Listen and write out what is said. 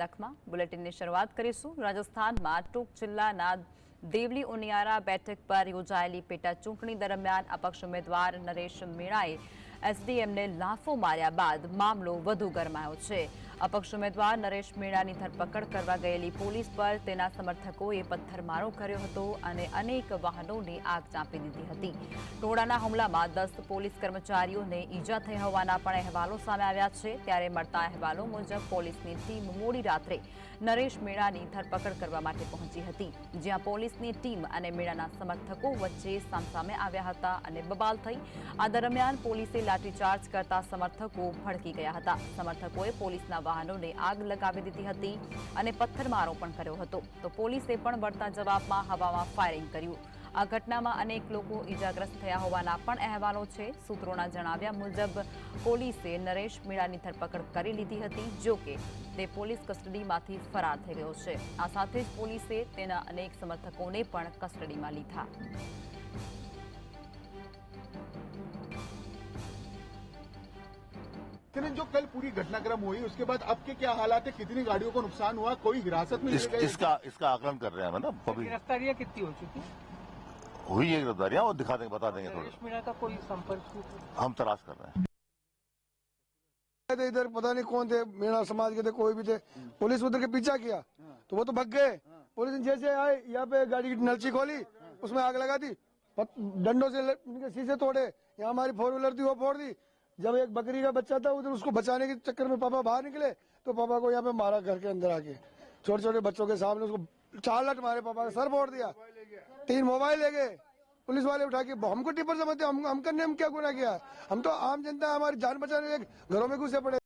લખમાં બુલેટિનની શરૂઆત કરીશું. રાજસ્થાનમાં ટૂંક જિલ્લાના દેવલી ઉનિયારા બેઠક પર યોજાયેલી પેટા ચૂંટણી દરમિયાન અપક્ષ ઉમેદવાર નરેશ મીણાએ એસડીએમને લાફો માર્યા બાદ મામલો વધુ ગરમાયો છે. અપક્ષ ઉમેદવાર નરેશ મીણાની ધરપકડ કરવા ગયેલી પોલીસ પર તેના સમર્થકોએ પથ્થરમારો કર્યો હતો અને અનેક વાહનોને આગ ચાંપી દીધી હતી. ટોળાના હુમલામાં દસ પોલીસ કર્મચારીઓને ઈજા થઈ હોવાના પણ અહેવાલો સામે આવ્યા છે. ત્યારે મળતા અહેવાલો મુજબ પોલીસની ટીમ મોડી રાત્રે નરેશ મેળાની ધરપકડ કરવા માટે પહોંચી હતી. જ્યાં પોલીસની ટીમ અને મેળાના સમર્થકો વચ્ચે સામસામે આવ્યા હતા અને બબાલ થઈ. આ દરમિયાન પોલીસે લાઠીચાર્જ કરતા સમર્થકો ભડકી ગયા હતા. સમર્થકોએ પોલીસના વાહનોને આગ લગાવી દીધી હતી અને પથ્થરમારો પણ કર્યો હતો. તો પોલીસે પણ વળતા જવાબમાં હવામાં ફાયરિંગ કર્યું. આ ઘટનામાં અનેક લોકો ઈજાગ્રસ્ત થયા હોવાના પણ અહેવાલો છે. સૂત્રોના જણાવ્યા મુજબ, પોલીસે નરેશ મીણાની ધરપકડ કરી લીધી હતી, જો કે તે પોલીસ કસ્ટડીમાંથી ફરાર થઈ ગયો છે. આ સાથે જ પોલીસે તેના અનેક સમર્થકોને પણ કસ્ટડીમાં લીધા. लेकिन जो कल पूरी घटनाक्रम हुई उसके बाद अब के क्या हालात है कितनी गाड़ियों को नुकसान हुआ कोई हिरासत में इस, इसका इसका आकलन कर रहे हैं ना गिरफ्तारियाँ कितनी हो चुकी हुई है गिरफ्तारियाँ और दिखा देंगे बता देंगे थोड़ा। मीणा का कोई संपर्क हम तलाश कर रहे हैं। थे इधर पता नहीं कौन थे मीणा समाज के थे कोई भी थे। पुलिस उधर के पीछा किया तो वो तो भग गए। पुलिस ने जैसे आए यहाँ पे गाड़ी की नलची खोली उसमें आग लगा दी डंडों से इनके शीशे तोड़े यहाँ हमारी फोर व्हीलर थी वो फोड़ दी जब एक बकरी का बच्चा था, उधर उसको बचाने के चक्कर में पापा बाहर निकले तो पापा को यहाँ पे मारा घर के अंदर आके। छोटे छोटे बच्चों के सामने उसको चार लट मारे, पापा का सर फोड़ दिया। तीन मोबाइल ले गए। पुलिस वाले उठा के, हमको टिप्पर समझते हम हम करने हम क्या गुना किया? हम तो आम जनता, हमारी जान बचाने घरों में घुसे पड़े।